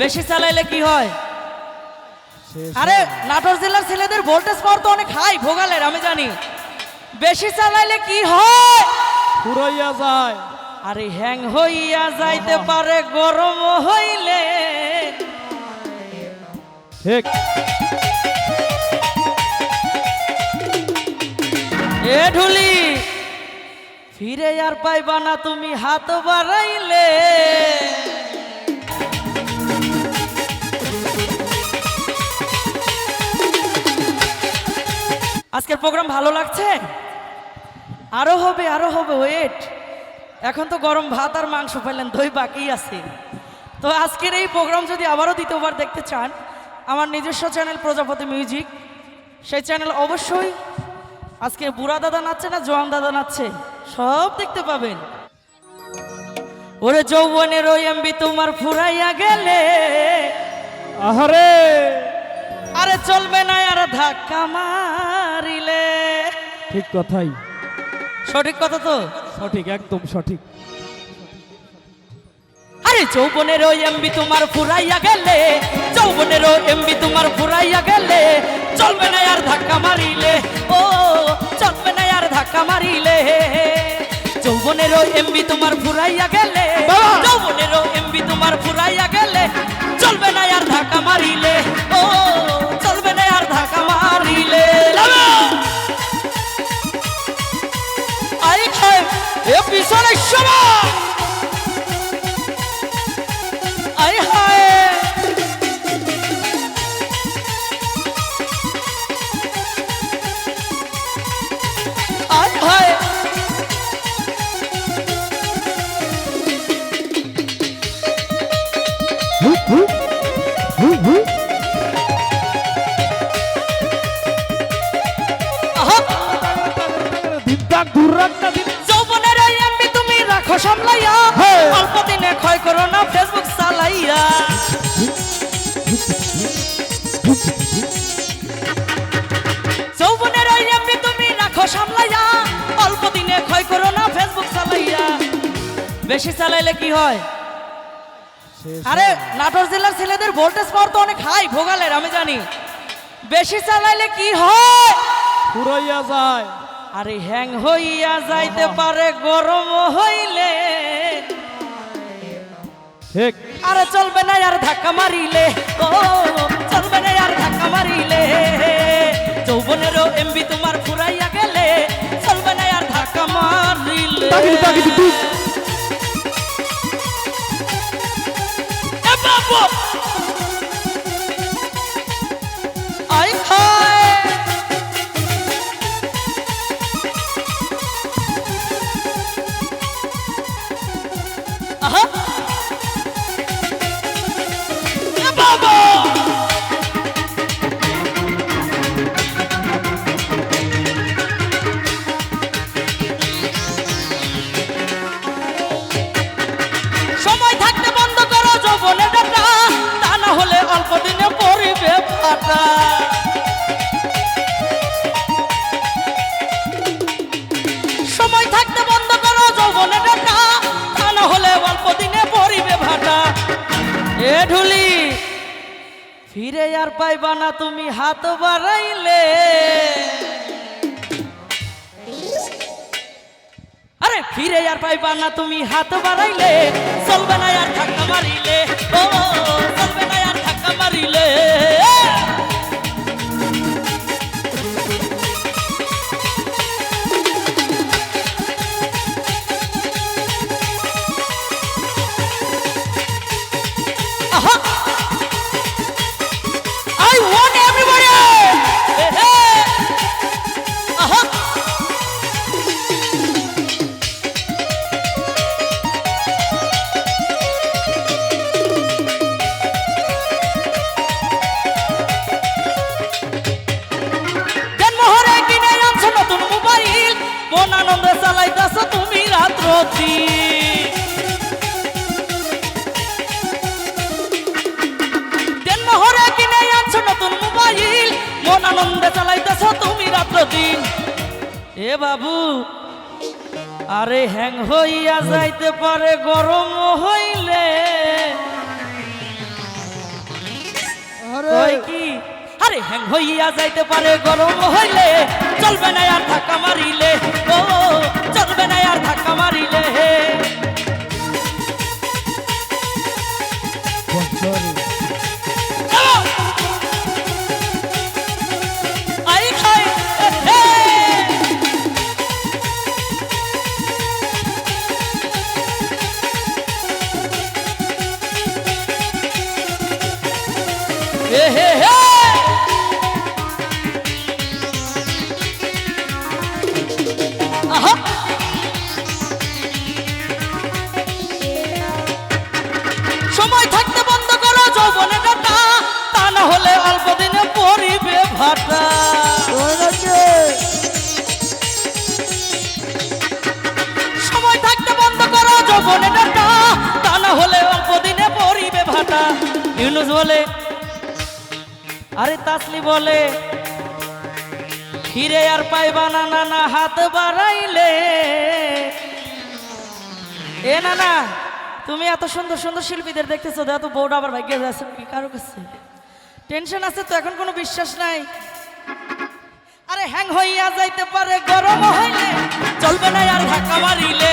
বেশি চালাইলে কি হয়? আরে নাটোর জেলার ছেলেদের ভোল্টেজ পাওয়ার তো অনেক হাই ভোগালের আমি জানি। বেশি চালাইলে কি হয়? ফুরাইয়া যায়। আরে হ্যাং হইয়া যাইতে পারে গরম হইলে। ঠিক। এ ঢুলি ফিরে আর পাইবা না তুমি হাত বাড়াইলে। আজকের প্রোগ্রাম ভালো লাগছে? আরও হবে আরও হবে ওয়েট এখন তো গরম ভাত আর মাংস পেলেন দই বাকি আছে। তো আজকের এই প্রোগ্রাম যদি আবারও দ্বিতীয়বার দেখতে চান আমার নিজস্ব চ্যানেল প্রজাপতি মিউজিক সেই চ্যানেল অবশ্যই আজকে বুড়া দাদা নাচছে না জোয়ান দাদা নাচছে সব দেখতে পাবেন। ওরে যৌবনের ওই এমবি তোমার ফুরাইয়া গেলে। আহারে! আরে চলবে না ধাক্কা মারিলে ঠিক কথাই। সঠিক কথা তো? সঠিক একদম সঠিক। আরে যৌবনের ওই এমবি তোমার ফুরাইয়া গেলে যৌবনের ওই এমবি তোমার ফুরাইয়া গেলে চলবে না আর ধাক্কা মারিলে ও চলবে না আর ধাক্কা মারিলে। যৌবনের ওই এমবি তোমার ফুরাইয়া গেলে! যৌবনের ওই এমবি তোমার ফুরাইয়া গেলে আয় হায়। হায় হু, হু, সামলাইয়া হ্যাঁ। অল্প দিনে ক্ষয় করো না ফেসবুক চালাইয়া। যৌবনের ওই এমবি তুমি রাখো সামলাইয়া অল্প দিনে ক্ষয় করো না ফেসবুক চালাইয়া। বেশি চালাইলে কি হয়? আরে নাটোর জেলার ছেলেদের ভোল্টেজ পাওয়ার তো অনেক হাই ভোগালের আমি জানি। বেশি চালাইলে কি হয়? ফুরাইয়া যায়। আরে হ্যাং হইয়া যাইতে পারে গরম হইলে। আরে চলবে না আর ধাক্কা মারিলে ও চলবে না আর ধাক্কা মারিলে। যৌবনেরও এমবি তোমার ফুরাইয়া গেলে চলবে না আর ধাক্কা মারিলে। বাবু! অল্প পরিবে ফাটা সময় থাকতে বন্ধ করো, যৌবনে ডাটা তা না হলে অল্প পরিবে ভাটা এ ঢুলি, ফিরে আর পাইবা না তুমি হাত বাড়াইলে। আরে, ফিরে আর পাইবা না তুমি হাত বাড়াইলে। চলবে না আনন্দে চালাইতেছ তুমি রাত্রতি। জন্মহরে কিনে আনছো নতুন মোবাইল মন আনন্দে চালাইতেছ তুমি রাত্রদিন এ বাবু আরে হ্যাং হইয়া যাইতে পারে গরম হইলে। আরে। হ্যাং হইয়া যাইতে পারে গরম হইলে। চলবে না আর ধাক্কা সময় থাকতে বন্ধ করো যৌবনে ডাটা তা না হলে অল্প দিনে পরিবে ভাটা সময় থাকতে বন্ধ করো যৌবনে ডাটা তা না হলে অল্প দিনে পরিবে ভাটা ইউনুস বলে আরে তাসলি বলে, ফিরে আর পাইবা না না না, হাত বাড়াইলে। এ না না, তুমি এত সুন্দর সুন্দর শিল্পীদের দেখতেছো এত বউটা আবার ভাগ্যে যাচ্ছে কি কারও কাছে? টেনশন আছে তো, এখন কোনো বিশ্বাস নাই। আরে হ্যাং হইয়া যাইতে পারে, গরম হইলে, চলবে না আর ধাক্কা মারিলে।